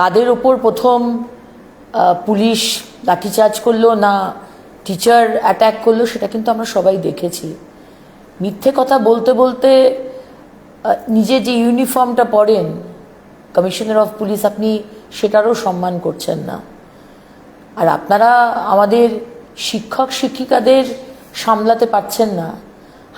কাদের ওপর প্রথম পুলিশ লাঠিচার্জ করল না টিচার অ্যাট্যাক করল, সেটা কিন্তু আমরা সবাই দেখেছি। মিথ্যে কথা বলতে বলতে নিজে যে ইউনিফর্মটা পরেন কমিশনার অফ পুলিশ আপনি সেটারও সম্মান করছেন না। আর আপনারা আমাদের শিক্ষক, শিক্ষিকাদের সামলাতে পারছেন না।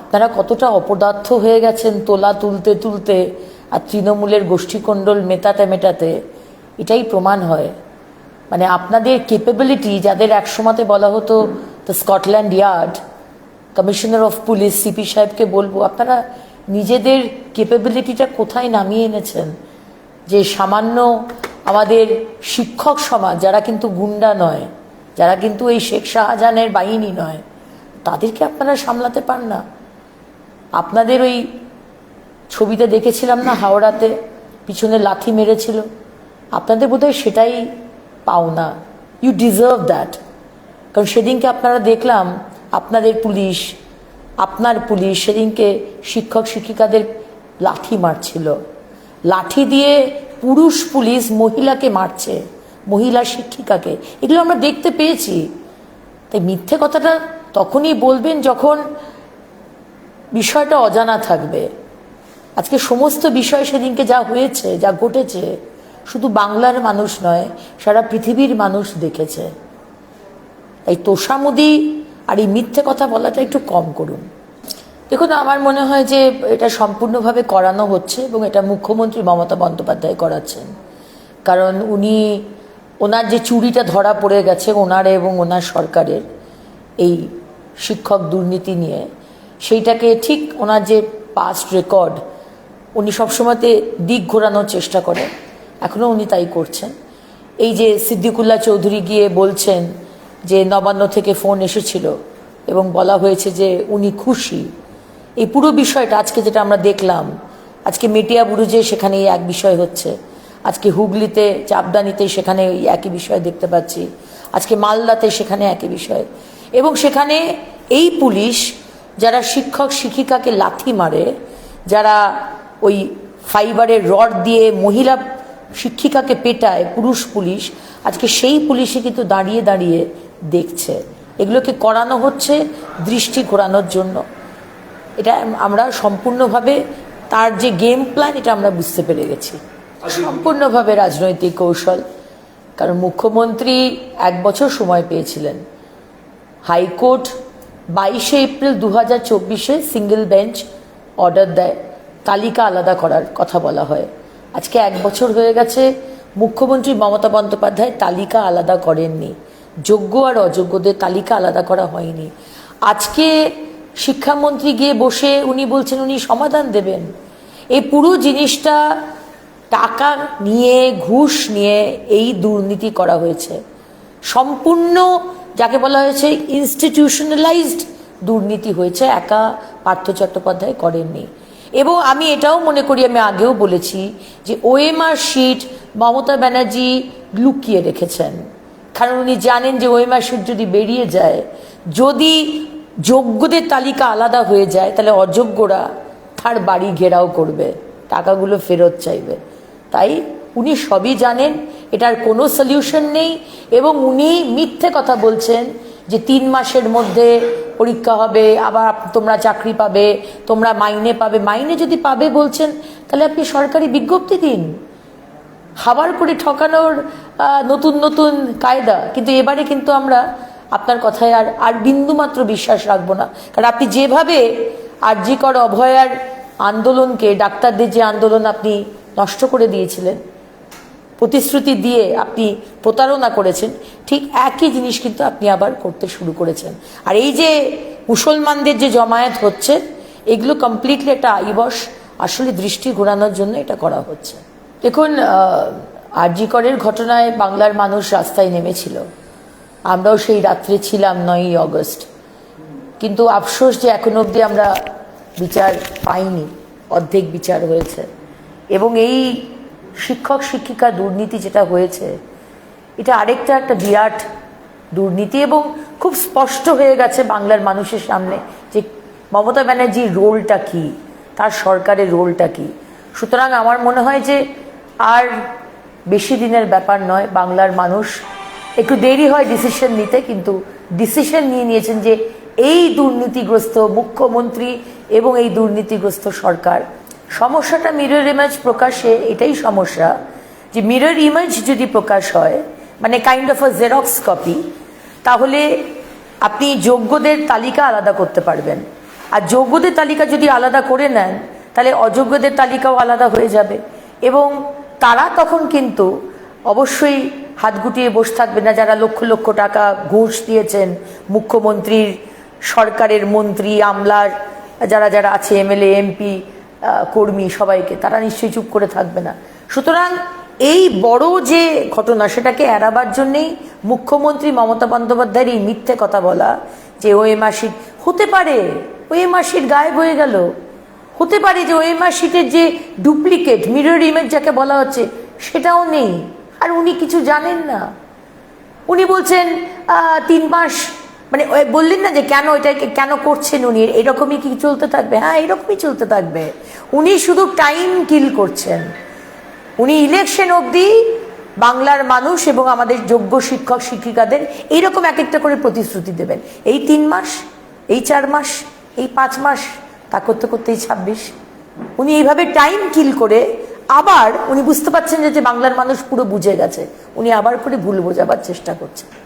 আপনারা কতটা অপদার্থ হয়ে গেছেন তোলা, তুলতে তুলতে, আর তৃণমূলের গোষ্ঠীকণ্ডল মেটাতে মেটাতে। এটাই প্রমাণ হয়। মানে আপনাদের কেপেবিলিটি যাদের একসময়তে বলা হতো the Scotland Yard commissioner of police CP সাহেবকে বলব, আপনারা নিজেদের কেপেবিলিটিটা কোথায় নামিয়ে এনেছেন? যে সামান্য আমাদের শিক্ষক সমাজ, যারা কিন্তু গুন্ডা নয়, যারা কিন্তু এই শেখ শাহজাহানের বাহিনী নয়, তাদেরকে আপনারা সামলাতে পান না। আপনাদের ওই ছবিতে দেখেছিলাম না হাওড়াতে? পিছনে লাথি মেরেছিল। আপনাদের বোধহয় সেটাই পাওনা। ইউ ডিজার্ভ দ্যাট কারণ সেদিনকে আপনারা দেখলাম, আপনাদের পুলিশ, আপনার পুলিশ সেদিনকে শিক্ষক, শিক্ষিকাদের লাঠি মারছিল। লাঠি দিয়ে পুরুষ পুলিশ মহিলাকে মারছে, মহিলা শিক্ষিকাকে। এগুলো আমরা দেখতে পেয়েছি। তাই মিথ্যে কথাটা তখনই বলবেন যখন বিষয়টা অজানা থাকবে। আজকে সমস্ত বিষয় সেদিনকে যা হয়েছে, যা ঘটেছে শুধু বাংলার মানুষ নয়, সারা পৃথিবীর মানুষ দেখেছে। এই তোষামুদি আর এই মিথ্যে কথা বলাটা একটু কম করুন। দেখুন, আমার মনে হয় যে এটা সম্পূর্ণভাবে করানো হচ্ছে এবং এটা মুখ্যমন্ত্রী মমতা বন্দ্যোপাধ্যায় করাচ্ছেন। কারণ উনি, ওনার যে চুরিটা ধরা পড়ে গেছে ওনার এবং ওনার সরকারের এই শিক্ষক দুর্নীতি নিয়ে, সেইটাকে ঠিক ওনার যে পাস্ট রেকর্ড উনি সবসময়তে দিক ঘোরানোর চেষ্টা করেন। এখনও উনি তাই করছেন। এই যে সিদ্দিকুল্লাহ চৌধুরী গিয়ে বলছেন যে নবান্ন থেকে ফোন এসেছিল এবং বলা হয়েছে যে উনি খুশি। এই পুরো বিষয়টা আজকে যেটা আমরা দেখলাম, আজকে মেটিয়া বুরুজে সেখানে এক বিষয় হচ্ছে। আজকে হুগলিতে, চাপদানিতে সেখানে একই বিষয় দেখতে পাচ্ছি। আজকে মালদাতে সেখানে একই বিষয়। এবং সেখানে এই পুলিশ যারা শিক্ষক শিক্ষিকাকে লাথি মারে, যারা ওই ফাইবারের রড দিয়ে মহিলা শিক্ষিকাকে পেটায়, পুরুষ পুলিশ, আজকে সেই পুলিশে কিন্তু দাঁড়িয়ে দাঁড়িয়ে দেখছে। এগুলোকে করানো হচ্ছে দৃষ্টি ঘোরানোর জন্য। এটা আমরা সম্পূর্ণভাবে তার যে গেম প্ল্যান এটা আমরা বুঝতে পেরে গেছি। সম্পূর্ণভাবে রাজনৈতিক কৌশল। কারণ মুখ্যমন্ত্রী এক বছর সময় পেয়েছিলেন। হাইকোর্ট বাইশে এপ্রিল দু হাজার চব্বিশে সিঙ্গেল বেঞ্চ অর্ডার দেয়। তালিকা আলাদা করার কথা বলা হয়। আজকে এক বছর হয়ে গেছে মুখ্যমন্ত্রী মমতা বন্দ্যোপাধ্যায় তালিকা আলাদা করেননি। যোগ্য আর অযোগ্যদের তালিকা আলাদা করা হয়নি। আজকে শিক্ষামন্ত্রী গিয়ে বসে উনি বলছেন, উনি সমাধান দেবেন। এই পুরো জিনিসটা টাকা নিয়ে, ঘুষ নিয়ে এই দুর্নীতি করা হয়েছে। সম্পূর্ণ যাকে বলা হয়েছে ইনস্টিটিউশনালাইজড দুর্নীতি হয়েছে, একা পার্থ চট্টোপাধ্যায় করেননি। এবং আমি এটাও মনে করি, আমি আগেও বলেছি যে ওএমআর শিট মমতা ব্যানার্জি লুকিয়ে রেখেছেন। কারণ উনি জানেন যে ওএমআর শিট যদি বেরিয়ে যায়, যদি যোগ্যদের তালিকা আলাদা হয়ে যায়, তাহলে অযোগ্যরা তার বাড়ি ঘেরাও করবে, টাকাগুলো ফেরত চাইবে। তাই উনি সবই জানেন, এটার কোনো সলিউশন নেই এবং উনি মিথ্যে কথা বলছেন যে তিন মাসের মধ্যে পরীক্ষা হবে, আবার তোমরা চাকরি পাবে, তোমরা মাইনে পাবে। মাইনে যদি পাবে বলছেন, তাহলে আপনি সরকারি বিজ্ঞপ্তি দিন। খাবার করে ঠকানোর নতুন নতুন কায়দা। কিন্তু এবারে কিন্তু আমরা আপনার কথায় আর আর বিন্দুমাত্র বিশ্বাস রাখব না। কারণ আপনি যেভাবে আরজিকর অভয়ার আন্দোলনকে, ডাক্তারদের যে আন্দোলন আপনি নষ্ট করে দিয়েছিলেন প্রতিশ্রুতি দিয়ে আপনি প্রতারণা করেছেন, ঠিক একই জিনিস কিন্তু আপনি আবার করতে শুরু করেছেন। আর এই যে মুসলমানদের যে জমায়েত হচ্ছে, এগুলো কমপ্লিটলি একটা আইবস আসলে দৃষ্টি ঘোরানোর জন্য এটা করা হচ্ছে। দেখুন আরজিকরের ঘটনায় বাংলার মানুষ রাস্তায় নেমেছিল। আমরাও সেই রাত্রে ছিলাম নয়ই অগস্ট। কিন্তু আফসোস যে এখন অবধি আমরা বিচার পাইনি, অর্ধেক বিচার হয়েছে। এবং এই শিক্ষক, শিক্ষিকা দুর্নীতি যেটা হয়েছে, এটা আরেকটা একটা বিরাট দুর্নীতি এবং খুব স্পষ্ট হয়ে গেছে বাংলার মানুষের সামনে যে মমতা ব্যানার্জির রোলটা কি, তার সরকারের রোলটা কি। সুতরাং আমার মনে হয় যে আর বেশি দিনের ব্যাপার নয়, বাংলার মানুষ একটু দেরি হয় ডিসিশন নিতে, কিন্তু ডিসিশন নিয়ে নিয়েছেন যে এই দুর্নীতিগ্রস্ত মুখ্যমন্ত্রী এবং এই দুর্নীতিগ্রস্ত সরকার সমস্যাটা মিরর ইমেজ প্রকাশে এটাই সমস্যা যে মিরর ইমেজ যদি প্রকাশ হয় মানে kind of a xerox copy তাহলে আপনি যোগ্যদের তালিকা আলাদা করতে পারবেন। আর যোগ্যদের তালিকা যদি আলাদা করে নেন, তাহলে অযোগ্যদের তালিকাও আলাদা হয়ে যাবে। এবং তারা তখন কিন্তু অবশ্যই হাত গুটিয়ে বসে থাকবে না, যারা লক্ষ লক্ষ টাকা ঘুষ দিয়েছেন, মুখ্যমন্ত্রীর, সরকারের মন্ত্রী, আমলার, যারা যারা আছে, এমএলএ, এমপি কর্মী সবাইকে, তারা নিশ্চয়ই চুপ করে থাকবে না। সুতরাং এই বড় যে ঘটনা, সেটাকে এড়াবার জন্যেই মুখ্যমন্ত্রী মমতা বন্দ্যোপাধ্যায়ের এই মিথ্যে কথা বলা, যে ওএমআর শিট হতে পারে ওএমআর শিট গায়েব হয়ে গেল। হতে পারে যে ওএমআর শিটের যে ডুপ্লিকেট, মিরর ইমেজ যাকে বলা হচ্ছে, সেটাও নেই। আর উনি কিছু জানেন না। উনি বলছেন তিন মাস মানে ওই বললেন না যে কেন এটাকে, কেন করছেন উনি? এরকমই কি চলতে থাকবে? হ্যাঁ এরকমই চলতে থাকবে। উনি শুধু টাইম কিল করছেন। উনি ইলেকশন অবধি বাংলার মানুষ এবং আমাদের যোগ্য শিক্ষক, শিক্ষিকাদের এইরকম এক একটা করে প্রতিশ্রুতি দেবেন। এই তিন মাস, এই চার মাস, এই পাঁচ মাস, তা করতে করতে এই ছাব্বিশ। উনি এইভাবে টাইম কিল করে আবার উনি বুঝতে পারছেন যে যে বাংলার মানুষ পুরো বুঝে গেছে। উনি আবার করে ভুল বোঝাবার চেষ্টা করছেন।